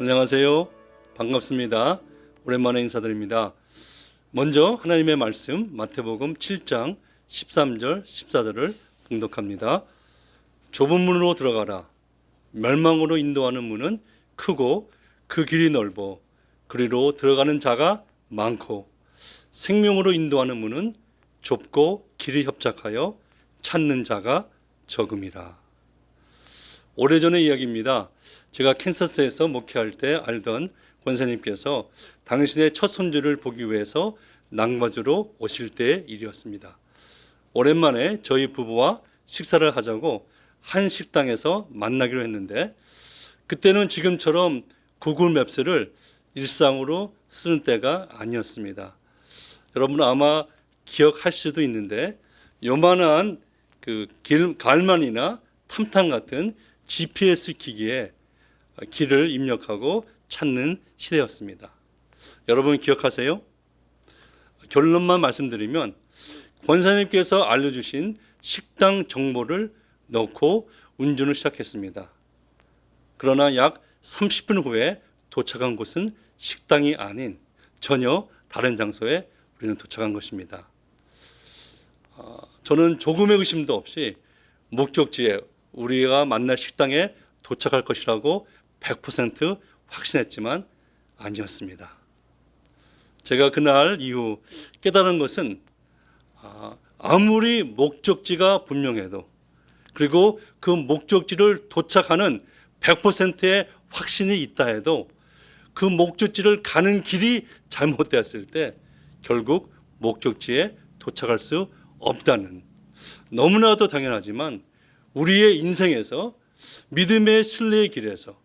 안녕하세요. 반갑습니다. 오랜만에 인사드립니다. 먼저 하나님의 말씀 마태복음 7장 13절 14절을 봉독합니다. 좁은 문으로 들어가라. 멸망으로 인도하는 문은 크고 그 길이 넓어 그리로 들어가는 자가 많고 생명으로 인도하는 문은 좁고 길이 협착하여 찾는 자가 적음이라. 오래전의 이야기입니다. 제가 캔서스에서 목회할 때 알던 권사님께서 당신의 첫 손주를 보기 위해서 낭바주로 오실 때의 일이었습니다. 오랜만에 저희 부부와 식사를 하자고 한 식당에서 만나기로 했는데 그때는 지금처럼 구글 맵스를 일상으로 쓰는 때가 아니었습니다. 여러분 아마 기억할 수도 있는데 요만한 그 길, 갈만이나 탐탐 같은 GPS 기기에 길을 입력하고 찾는 시대였습니다. 여러분 기억하세요? 결론만 말씀드리면 권사님께서 알려주신 식당 정보를 넣고 운전을 시작했습니다. 그러나 약 30분 후에 도착한 곳은 식당이 아닌 전혀 다른 장소에 우리는 도착한 것입니다. 어, 저는 조금의 의심도 없이 목적지에 우리가 만날 식당에 도착할 것이라고 100% 확신했지만 아니었습니다. 제가 그날 이후 깨달은 것은 아, 아무리 목적지가 분명해도 그리고 그 목적지를 도착하는 100%의 확신이 있다 해도 그 목적지를 가는 길이 잘못되었을 때 결국 목적지에 도착할 수 없다는 너무나도 당연하지만 우리의 인생에서 믿음의 순례의 길에서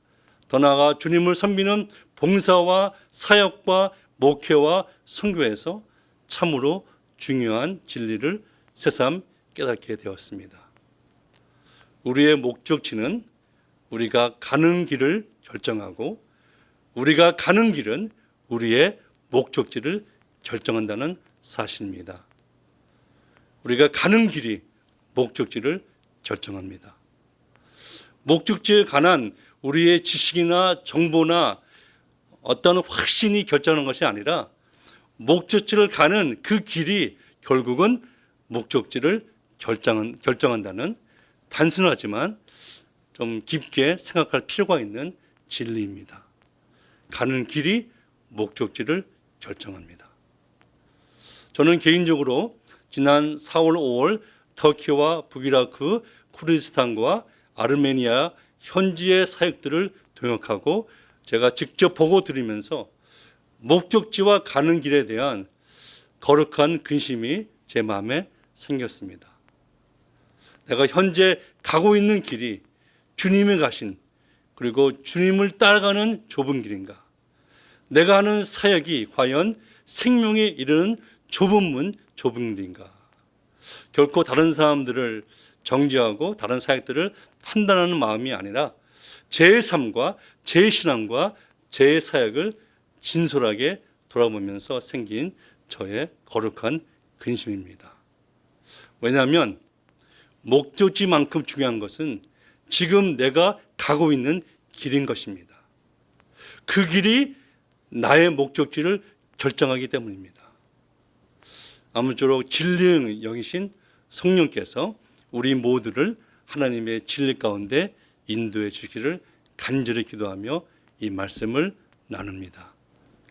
더 나아가 주님을 섬기는 봉사와 사역과 목회와 선교에서 참으로 중요한 진리를 새삼 깨닫게 되었습니다. 우리의 목적지는 우리가 가는 길을 결정하고 우리가 가는 길은 우리의 목적지를 결정한다는 사실입니다. 우리가 가는 길이 목적지를 결정합니다. 목적지에 관한 우리의 지식이나 정보나 어떤 확신이 결정하는 것이 아니라 목적지를 가는 그 길이 결국은 목적지를 결정한, 결정한다는 단순하지만 좀 깊게 생각할 필요가 있는 진리입니다. 가는 길이 목적지를 결정합니다. 저는 개인적으로 지난 4월, 5월 터키와 북이라크, 쿠르디스탄과 아르메니아 현지의 사역들을 동역하고 제가 직접 보고 들으면서 목적지와 가는 길에 대한 거룩한 근심이 제 마음에 생겼습니다. 내가 현재 가고 있는 길이 주님이 가신 그리고 주님을 따라가는 좁은 길인가? 내가 하는 사역이 과연 생명에 이르는 좁은 문, 좁은 길인가? 결코 다른 사람들을 정지하고 다른 사역들을 판단하는 마음이 아니라 제 삶과 제 신앙과 제 사역을 진솔하게 돌아보면서 생긴 저의 거룩한 근심입니다. 왜냐하면 목적지만큼 중요한 것은 지금 내가 가고 있는 길인 것입니다. 그 길이 나의 목적지를 결정하기 때문입니다. 아무쪼록 진리의 영이신 성령께서 우리 모두를 하나님의 진리 가운데 인도해 주기를 간절히 기도하며 이 말씀을 나눕니다.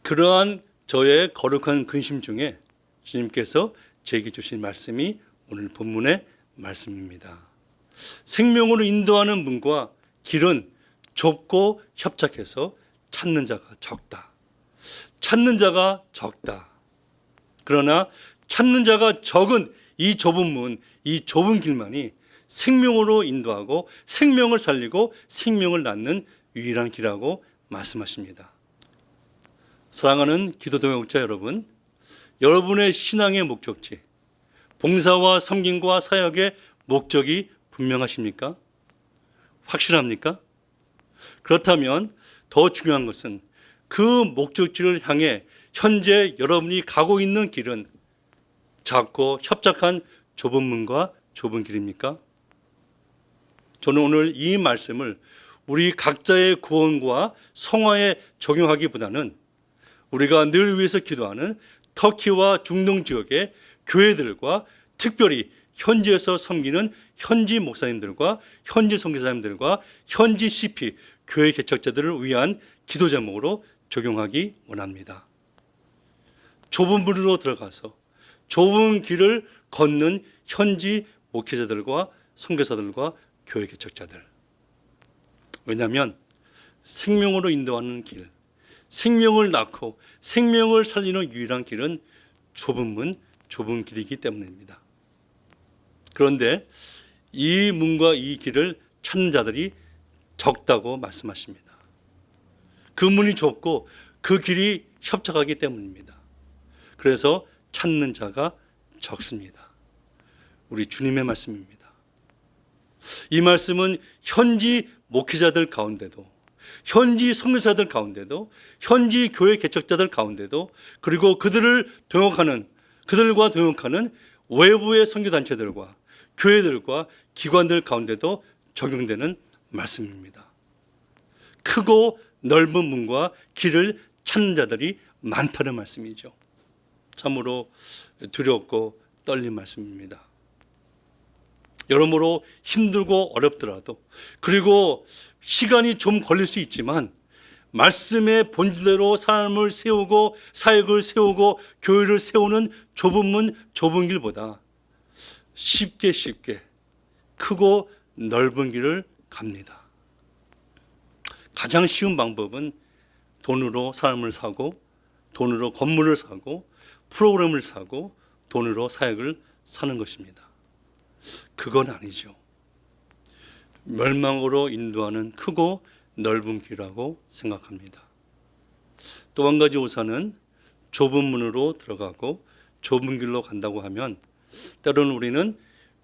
그러한 저의 거룩한 근심 중에 주님께서 제게 주신 말씀이 오늘 본문의 말씀입니다. 생명으로 인도하는 문과 길은 좁고 협착해서 찾는 자가 적다. 찾는 자가 적다. 그러나 찾는 자가 적은 이 좁은 문, 이 좁은 길만이 생명으로 인도하고 생명을 살리고 생명을 낳는 유일한 길이라고 말씀하십니다. 사랑하는 기도 동역자 여러분, 여러분의 신앙의 목적지, 봉사와 섬김과 사역의 목적이 분명하십니까? 확실합니까? 그렇다면 더 중요한 것은 그 목적지를 향해 현재 여러분이 가고 있는 길은 작고 협착한 좁은 문과 좁은 길입니까? 저는 오늘 이 말씀을 우리 각자의 구원과 성화에 적용하기보다는 우리가 늘 위해서 기도하는 터키와 중동 지역의 교회들과 특별히 현지에서 섬기는 현지 목사님들과 현지 선교사님들과 현지 CP 교회 개척자들을 위한 기도 제목으로 적용하기 원합니다. 좁은 문으로 들어가서 좁은 길을 걷는 현지 목회자들과 선교사들과 교회 개척자들. 왜냐하면 생명으로 인도하는 길, 생명을 낳고 생명을 살리는 유일한 길은 좁은 문, 좁은 길이기 때문입니다. 그런데 이 문과 이 길을 찾는 자들이 적다고 말씀하십니다. 그 문이 좁고 그 길이 협착하기 때문입니다. 그래서 찾는 자가 적습니다. 우리 주님의 말씀입니다. 이 말씀은 현지 목회자들 가운데도 현지 성교사들 가운데도 현지 교회 개척자들 가운데도 그리고 그들을 동역하는 그들과 동역하는 외부의 선교 단체들과 교회들과 기관들 가운데도 적용되는 말씀입니다. 크고 넓은 문과 길을 찾는 자들이 많다는 말씀이죠. 참으로 두렵고 떨린 말씀입니다. 여러모로 힘들고 어렵더라도 그리고 시간이 좀 걸릴 수 있지만 말씀의 본질대로 삶을 세우고 사역을 세우고 교회를 세우는 좁은 문 좁은 길보다 쉽게 쉽게 크고 넓은 길을 갑니다. 가장 쉬운 방법은 돈으로 삶을 사고 돈으로 건물을 사고 프로그램을 사고 돈으로 사역을 사는 것입니다. 그건 아니죠. 멸망으로 인도하는 크고 넓은 길이라고 생각합니다. 또 한 가지 우선은 좁은 문으로 들어가고 좁은 길로 간다고 하면 때로는 우리는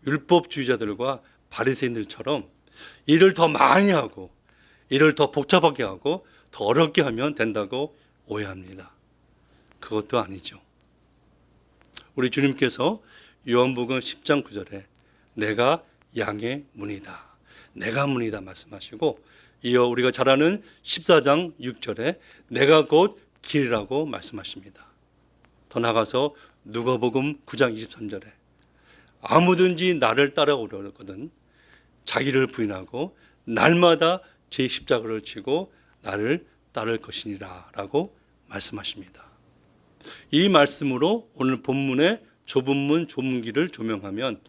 율법주의자들과 바리새인들처럼 일을 더 많이 하고 일을 더 복잡하게 하고 더 어렵게 하면 된다고 오해합니다. 그것도 아니죠. 우리 주님께서 요한복음 10장 9절에 내가 양의 문이다. 내가 문이다 말씀하시고 이어 우리가 잘 아는 14장 6절에 내가 곧 길이라고 말씀하십니다. 더 나가서 누가복음 9장 23절에 아무든지 나를 따라오려거든 자기를 부인하고 날마다 제 십자가를 지고 나를 따를 것이니라라고 말씀하십니다. 이 말씀으로 오늘 본문의 좁은 문 좁은 길을 조명하면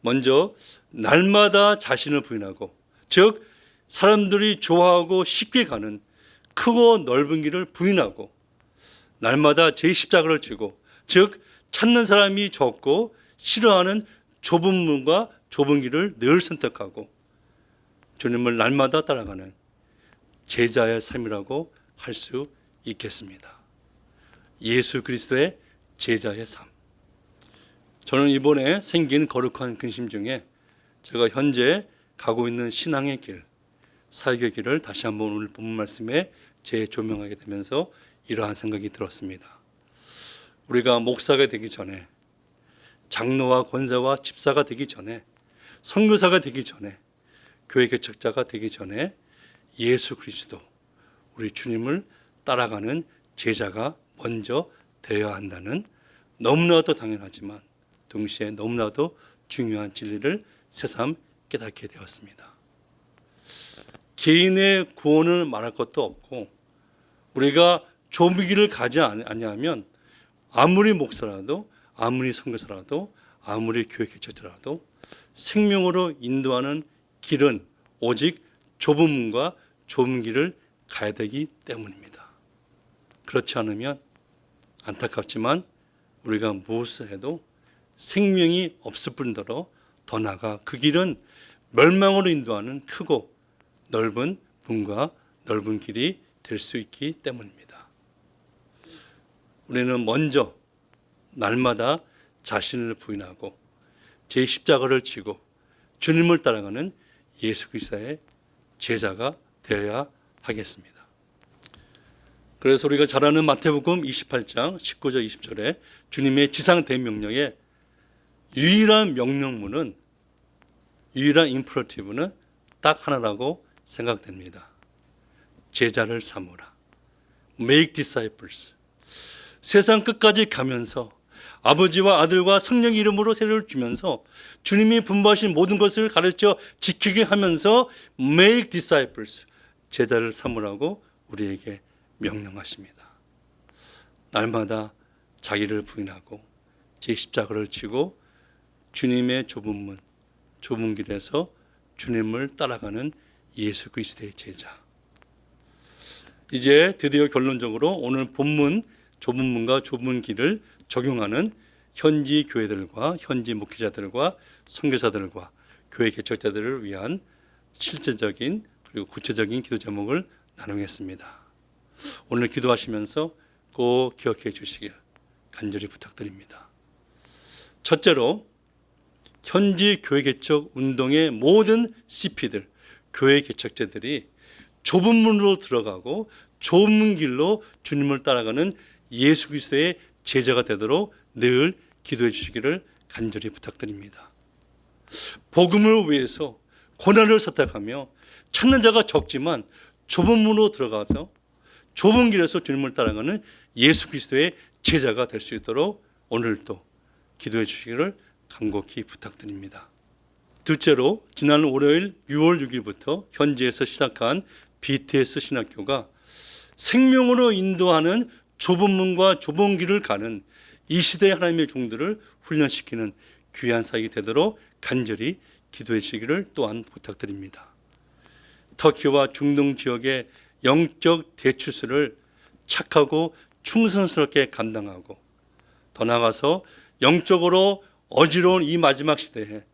먼저 날마다 자신을 부인하고 즉 사람들이 좋아하고 쉽게 가는 크고 넓은 길을 부인하고 날마다 제 십자가를 지고 즉 찾는 사람이 적고 싫어하는 좁은 문과 좁은 길을 늘 선택하고 주님을 날마다 따라가는 제자의 삶이라고 할 수 있겠습니다. 예수 그리스도의 제자의 삶. 저는 이번에 생긴 거룩한 근심 중에 제가 현재 가고 있는 신앙의 길, 사역의 길을 다시 한번 오늘 본문 말씀에 재조명하게 되면서 이러한 생각이 들었습니다. 우리가 목사가 되기 전에 장로와 권사와 집사가 되기 전에 선교사가 되기 전에 교회 개척자가 되기 전에 예수 그리스도 우리 주님을 따라가는 제자가 먼저 되어야 한다는 너무나도 당연하지만 동시에 너무나도 중요한 진리를 새삼 깨닫게 되었습니다. 개인의 구원을 말할 것도 없고 우리가 길을 가지 아니하면 아무리 목사라도 아무리 선교사라도 아무리 교회 개척자라도 생명으로 인도하는 길은 오직 좁은 문과 좁은 길을 가야 되기 때문입니다. 그렇지 않으면 안타깝지만 우리가 무엇을 해도 생명이 없을 뿐더러 더 나아가 그 길은 멸망으로 인도하는 크고 넓은 문과 넓은 길이 될 수 있기 때문입니다. 우리는 먼저 날마다 자신을 부인하고 제 십자가를 지고 주님을 따라가는 예수 그리스도의 제자가 되어야 하겠습니다. 그래서 우리가 잘 아는 마태복음 28장 19절 20절에 주님의 지상 대명령에 유일한 명령문은 유일한 임퍼러티브는 딱 하나라고 생각됩니다. 제자를 삼으라. Make disciples. 세상 끝까지 가면서 아버지와 아들과 성령 이름으로 세례를 주면서 주님이 분부하신 모든 것을 가르쳐 지키게 하면서 make disciples 제자를 삼으라고 우리에게 명령하십니다. 날마다 자기를 부인하고 제 십자가를 지고 주님의 좁은 문, 좁은 길에서 주님을 따라가는 예수 그리스도의 제자. 이제 드디어 결론적으로 오늘 본문 좁은 문과 좁은 길을 적용하는 현지 교회들과 현지 목회자들과 선교사들과 교회 개척자들을 위한 실제적인 그리고 구체적인 기도 제목을 나누겠습니다. 오늘 기도하시면서 꼭 기억해 주시길 간절히 부탁드립니다. 첫째로 현지 교회 개척 운동의 모든 CP들, 교회 개척자들이 좁은 문으로 들어가고 좁은 길로 주님을 따라가는 예수 그리스도의 제자가 되도록 늘 기도해 주시기를 간절히 부탁드립니다. 복음을 위해서 고난을 선택하며 찾는 자가 적지만 좁은 문으로 들어가서 좁은 길에서 주님을 따라가는 예수 그리스도의 제자가 될 수 있도록 오늘도 기도해 주시기를 간곡히 부탁드립니다. 둘째로 지난 월요일 6월 6일부터 현지에서 시작한 BTS 신학교가 생명으로 인도하는 좁은 문과 좁은 길을 가는 이 시대의 하나님의 종들을 훈련시키는 귀한 사역이 되도록 간절히 기도해 주시기를 또한 부탁드립니다. 터키와 중동 지역의 영적 대추수를 착하고 충성스럽게 감당하고 더 나아가서 영적으로 어지러운 이 마지막 시대에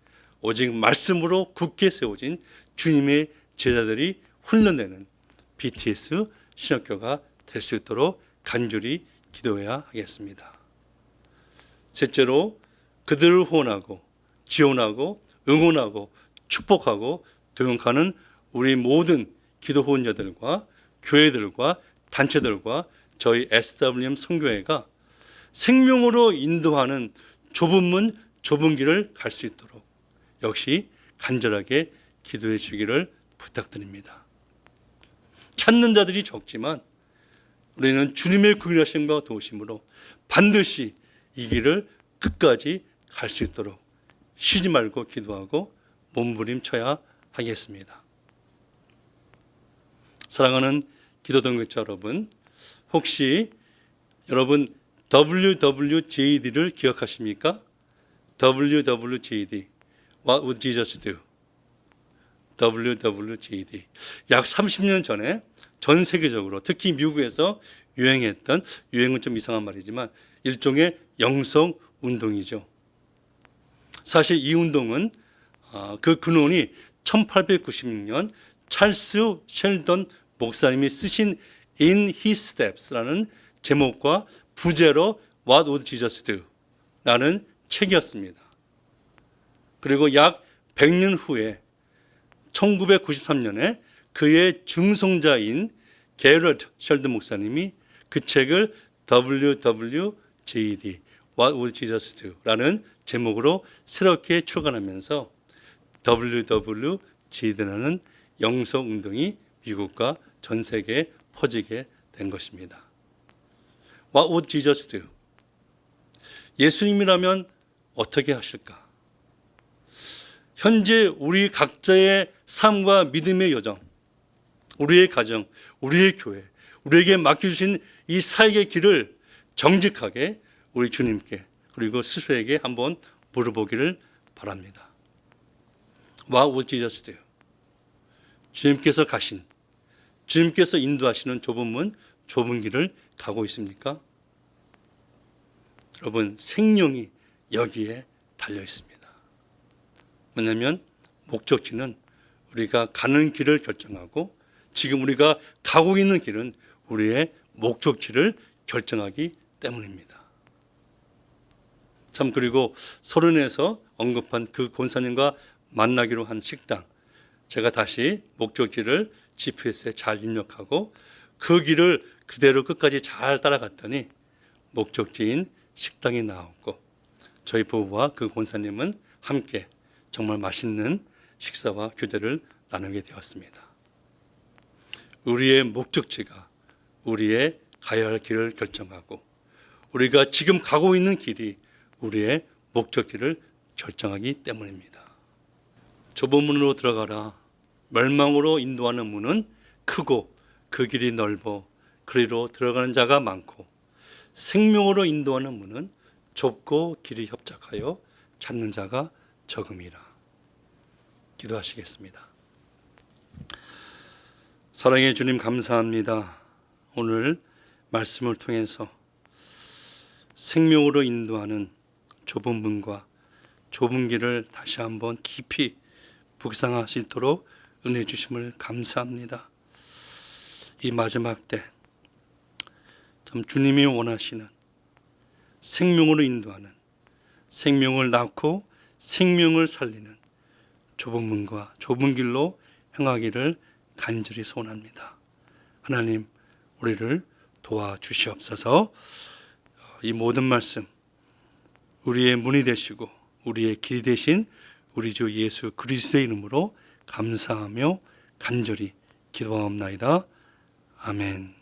오직 말씀으로 굳게 세워진 주님의 제자들이 훈련되는 BTS 신학교가 될 수 있도록 간절히 기도해야 하겠습니다. 셋째로 그들을 후원하고 지원하고 응원하고 축복하고 도용하는 우리 모든 기도 후원자들과 교회들과 단체들과 저희 SWM 성교회가 생명으로 인도하는 좁은 문, 좁은 길을 갈 수 있도록 역시 간절하게 기도해 주기를 부탁드립니다. 찾는 자들이 적지만 우리는 주님의 구일하심과 도우심으로 반드시 이 길을 끝까지 갈 수 있도록 쉬지 말고 기도하고 몸부림쳐야 하겠습니다. 사랑하는 기도 동역자 여러분, 혹시 여러분 WWJD를 기억하십니까? WWJD. What would Jesus do? WWJD. 약 30년 전에 전 세계적으로 특히 미국에서 유행했던 유행은 좀 이상한 말이지만 일종의 영성 운동이죠. 사실 이 운동은 아, 그 근원이 1896년 찰스 셸던 목사님이 쓰신 In His Steps라는 제목과 부제로 What Would Jesus Do? 라는 책이었습니다. 그리고 약 100년 후에 1993년에 그의 중송자인 게러트 셜든 목사님이 그 책을 WWJD What Would Jesus Do? 라는 제목으로 새롭게 출간하면서 WWJD라는 영성 운동이 미국과 전 세계에 퍼지게 된 것입니다. What would Jesus do? 예수님이라면 어떻게 하실까? 현재 우리 각자의 삶과 믿음의 여정, 우리의 가정, 우리의 교회, 우리에게 맡겨주신 이 사역의 길을 정직하게 우리 주님께 그리고 스스로에게 한번 물어보기를 바랍니다. What would Jesus do? 주님께서 가신, 주님께서 인도하시는 좁은 문, 좁은 길을 가고 있습니까? 여러분, 생명이 여기에 달려 있습니다. 왜냐하면 목적지는 우리가 가는 길을 결정하고 지금 우리가 가고 있는 길은 우리의 목적지를 결정하기 때문입니다. 참 그리고 서른에서 언급한 그 권사님과 만나기로 한 식당 제가 다시 목적지를 GPS에 잘 입력하고 그 길을 그대로 끝까지 잘 따라갔더니 목적지인 식당이 나왔고 저희 부부와 그 권사님은 함께 정말 맛있는 식사와 교제를 나누게 되었습니다. 우리의 목적지가 우리의 가야 할 길을 결정하고 우리가 지금 가고 있는 길이 우리의 목적지를 결정하기 때문입니다. 좁은 문으로 들어가라. 멸망으로 인도하는 문은 크고 그 길이 넓어 그리로 들어가는 자가 많고 생명으로 인도하는 문은 좁고 길이 협착하여 찾는 자가 적음이라. 기도하시겠습니다. 사랑의 주님 감사합니다. 오늘 말씀을 통해서 생명으로 인도하는 좁은 문과 좁은 길을 다시 한번 깊이 있도록 은혜 주심을 감사합니다. 이 마지막 때 참 주님이 원하시는 생명으로 인도하는 생명을 낳고 생명을 살리는 좁은 문과 좁은 길로 행하기를 간절히 소원합니다. 하나님 우리를 도와주시옵소서. 이 모든 말씀 우리의 문이 되시고 우리의 길이 되신 우리 주 예수 그리스도의 이름으로 감사하며 간절히 기도하옵나이다. 아멘.